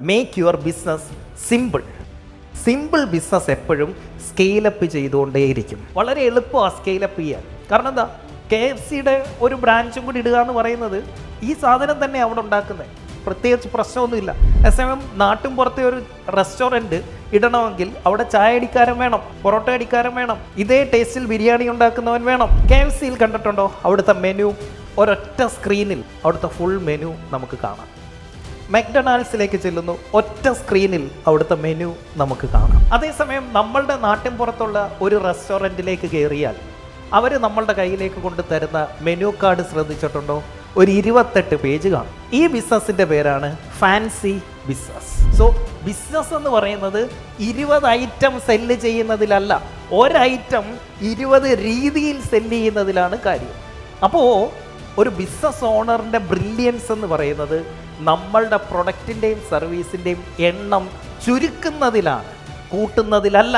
Make your business simple simple business എപ്പോഴും scale up ചെയ്തുകൊണ്ടേയിരിക്കും. വളരെ എളുപ്പമാണ് സ്കെയിലപ്പ് ചെയ്യാൻ. കാരണം എന്താ? കെ എഫ് സിയുടെ ഒരു ബ്രാഞ്ചും കൂടി ഇടുക എന്ന് പറയുന്നത് ഈ സാധനം തന്നെ അവിടെ ഉണ്ടാക്കുന്നത്. പ്രത്യേകിച്ച് പ്രശ്നമൊന്നുമില്ല. അതേസമയം നാട്ടും പുറത്തെ ഒരു റെസ്റ്റോറന്റ് ഇടണമെങ്കിൽ അവിടെ ചായ അടിക്കാരൻ വേണം പൊറോട്ട അടിക്കാരൻ വേണം ഇതേ ടേസ്റ്റിൽ ബിരിയാണി ഉണ്ടാക്കുന്നവൻ വേണം. കെ എഫ് സിയിൽ കണ്ടിട്ടുണ്ടോ? അവിടുത്തെ മെനു ഒരൊറ്റ സ്ക്രീനിൽ അവിടുത്തെ ഫുൾ മെനു നമുക്ക് കാണാം. മെക്ഡൊണാൾഡ്സിലേക്ക് ചെല്ലുന്നു. ഒറ്റ സ്ക്രീനിൽ അവിടുത്തെ മെനു നമുക്ക് കാണാം. അതേസമയം നമ്മളുടെ നാട്ടിൻ പുറത്തുള്ള ഒരു റെസ്റ്റോറന്റിലേക്ക് കയറിയാൽ അവർ നമ്മളുടെ കയ്യിലേക്ക് കൊണ്ട് തരുന്ന മെനു കാർഡ് ശ്രദ്ധിച്ചിട്ടുണ്ടോ? ഒരു ഇരുപത്തെട്ട് പേജ് കാണും. ഈ ബിസിനസ്സിന്റെ പേരാണ് ഫാൻസി ബിസിനസ്. സോ ബിസിനസ് എന്ന് പറയുന്നത് ഇരുപത് ഐറ്റം സെല്ല് ചെയ്യുന്നതിലല്ല ഒരൈറ്റം ഇരുപത് രീതിയിൽ സെല്ല് ചെയ്യുന്നതിലാണ് കാര്യം. അപ്പോൾ ഒരു ബിസിനസ് ഓണറിന്റെ ബ്രില്യൻസ് എന്ന് പറയുന്നത് നമ്മളുടെ പ്രൊഡക്റ്റിന്റെയും സർവീസിന്റെയും എണ്ണം ചുരുക്കുന്നതിലാണ് കൂട്ടുന്നതിലല്ല.